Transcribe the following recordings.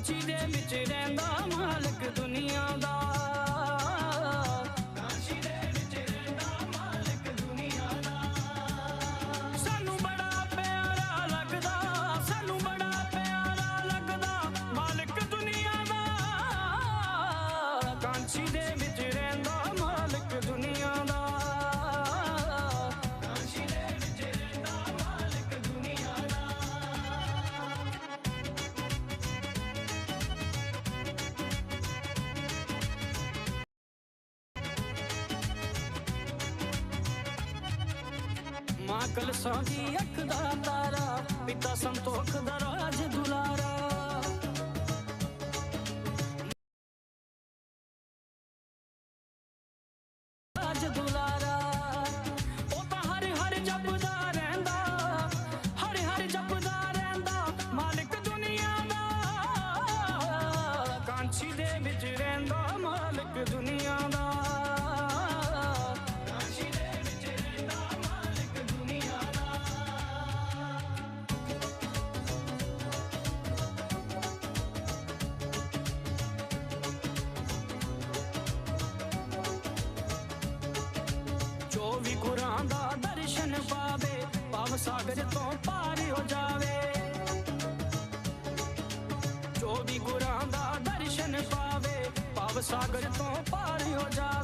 ਕਾਂਚੀ ਦੇ ਵਿੱਚ ਰਹਿੰਦਾ ਮਾਲਕ ਦੁਨੀਆ ਦਾ। ਮਾਂ ਕਲਸਾਂ ਦੀ ਅੱਖ ਦਾ ਤਾਰਾ, ਪਿਤਾ ਸੰਤੋਖ ਦਾ ਰਾਜ ਦੁਲਾਰਾ। ਰਾਜ ਦੁਲਾਰਾ। ਉਹ ਤਾਂ ਹਰ ਹਰ ਜਪਦਾ ਰਹਿੰਦਾ, ਹਰ ਹਰ ਜਪਦਾ ਰਹਿੰਦਾ, ਮਾਲਕ ਦੁਨੀਆ ਦਾ। ਕਾਂਚੀ ਦੇ ਵਿੱਚ ਰਹਿੰਦਾ ਮਾਲਕ ਦੁਨੀਆ ਸਾਗਰ ਤੋਂ ਪਾਰ ਹੋ ਜਾਵੇ। ਜੋ ਵੀ ਗੁਰਾਂ ਦਾ ਦਰਸ਼ਨ ਪਾਵੇ, ਭਵ ਸਾਗਰ ਤੋਂ ਪਾਰ ਹੋ ਜਾਵੇ।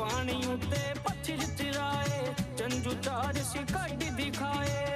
ਪਾਣੀ ਉੱਤੇ ਪੱਥਰ ਚਰਾਏ ਚੰਜੂ ਚਾਰ ਸੀ ਕੱਢ ਦਿਖਾਏ।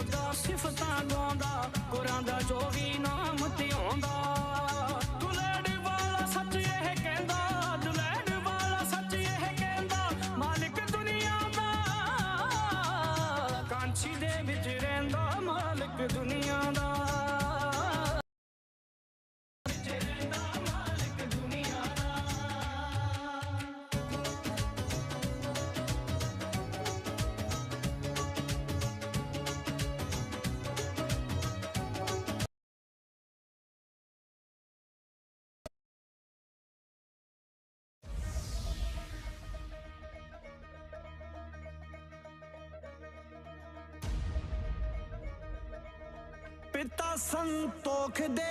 ਪੰਕਜ ਸਿਫਤਾਂ ਗਾਉਂਦਾ, ਕੁਰਾਂ ਦਾ ਜੋ ਵੀ ਨਾਮ ਧਿਆਉਂਦਾ ਦੁਲੇੜ ਵਾਲਾ ਸੱਚ ਇਹ ਕਹਿੰਦਾ ਦੁਲੇੜ ਵਾਲਾ ਸੱਚ ਇਹ ਕਹਿੰਦਾ, ਮਾਲਕ ਦੁਨੀਆ ਦਾ। ਕਾਂਚੀ ਦੇ ਵਿੱਚ ਰਹਿੰਦਾ ਮਾਲਕ ਦੁਨੀਆ ਸੰਤੋਖ ਦੇ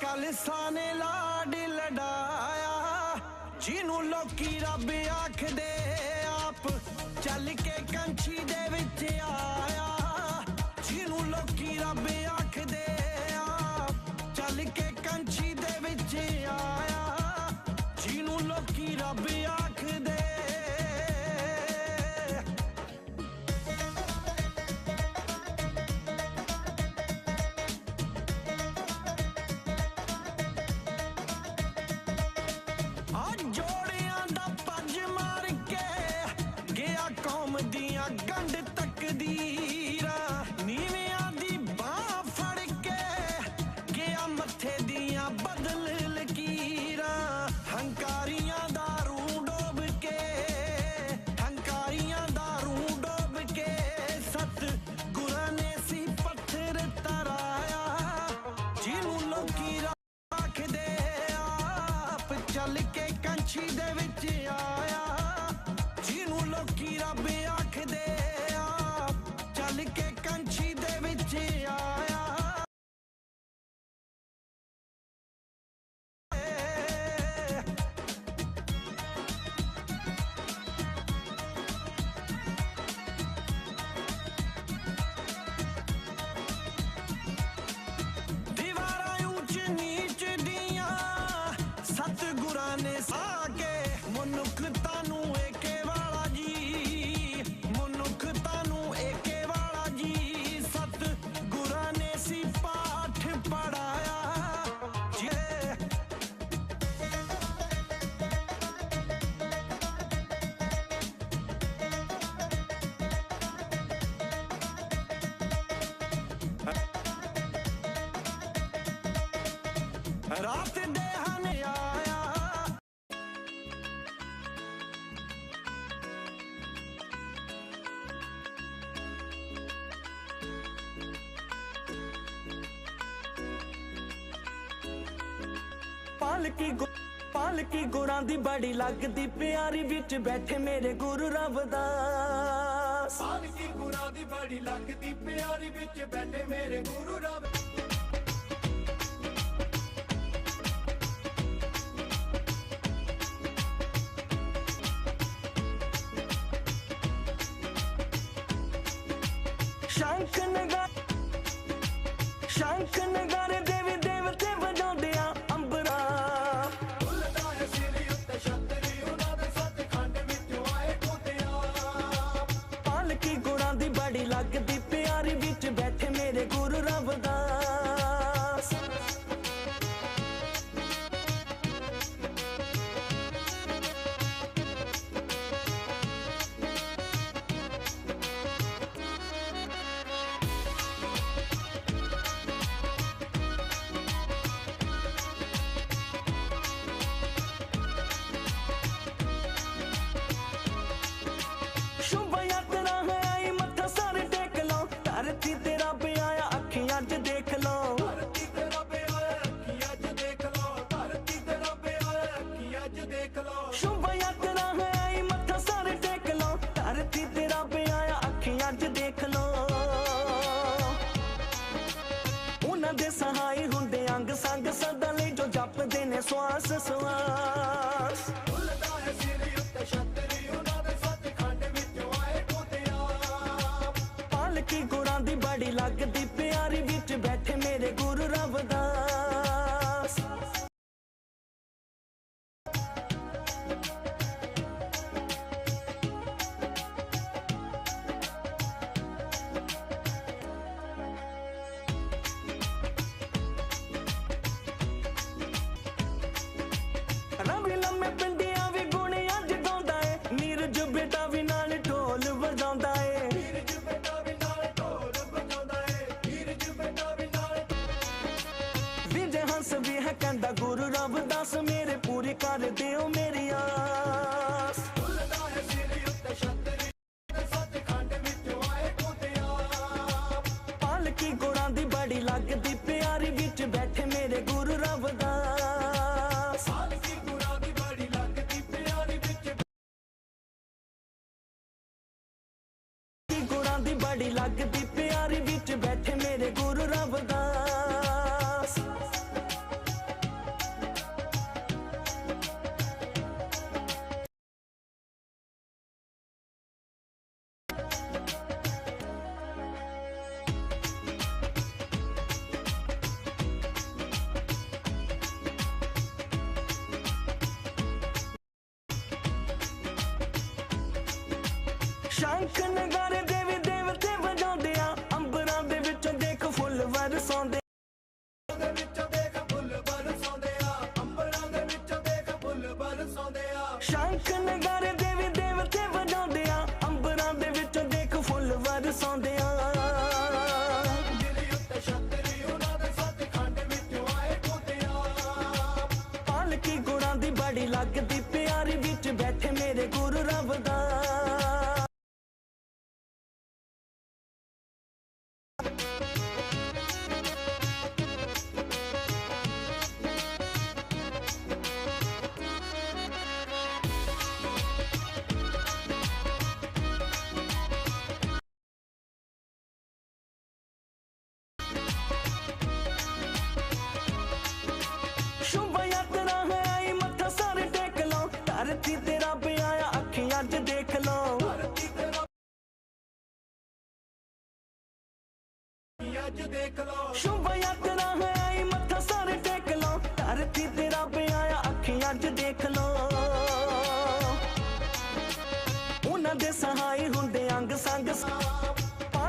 ਕਲਸਾ ਨੇ ਲਾਡ ਲਡਾਇਆ ਜਿਹਨੂੰ ਲੋਕੀ ਰੱਬ ਆਖਦੇ ਰਾਤ ਦੇ ਪਾਲਕੀ ਪਾਲਕੀ ਗੁਰਾਂ ਦੀ ਬੜੀ ਲੱਗਦੀ, ਪਿਆਰੀ ਵਿੱਚ ਬੈਠੇ ਮੇਰੇ ਗੁਰੂ ਰੱਬ ਦਾ ਪਾਲਕੀ ਗੁਰਾਂ ਦੀ ਬੜੀ ਲੱਗਦੀ, ਪਿਆਰੀ ਵਿੱਚ ਬੈਠੇ ਮੇਰੇ ਗੁਰੂ ਰੱਬ Shankar. acessam a ਅੰਕ ਨਗਾਰੇ ਦੇਵੀ ਦੇਵਤੇ ਵਜਾਉਂਦੇ ਆ ਅੰਬਰਾਂ ਦੇ ਵਿੱਚੋਂ ਦੇਖ ਫੁੱਲ ਵਰਸਾਉਂਦੇ ਦੇ ਵਿੱਚੋਂ ਦੇਖ ਫੁੱਲ ਵਰਸਾਉਂਦੇ ਆ ਅੰਬਰਾਂ ਦੇ ਵਿੱਚੋਂ ਦੇਖ ਫੁੱਲ ਵਰਸਾਉਂਦੇ ਆ ਸ਼ੰਖ ਨਗਾਰੇ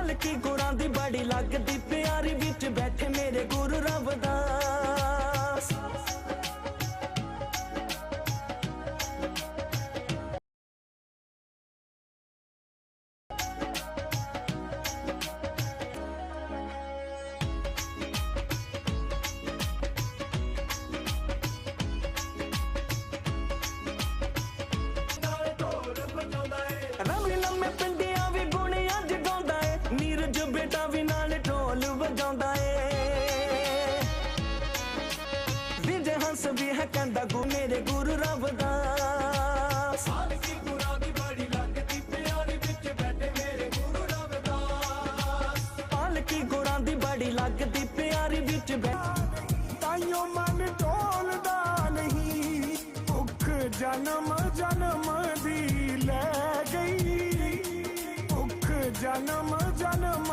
ਗੱਲ ਕੀ ਗੁਰਾਂ ਦੀ ਬਾੜੀ ਲੱਗਦੀ ਤਾਈਓ ਮਨ ਟੋਲਦਾ ਨਹੀਂ ਭੁੱਖ ਜਨਮ ਜਨਮ ਦੀ ਲੈ ਗਈ। ਭੁੱਖ ਜਨਮ ਜਨਮ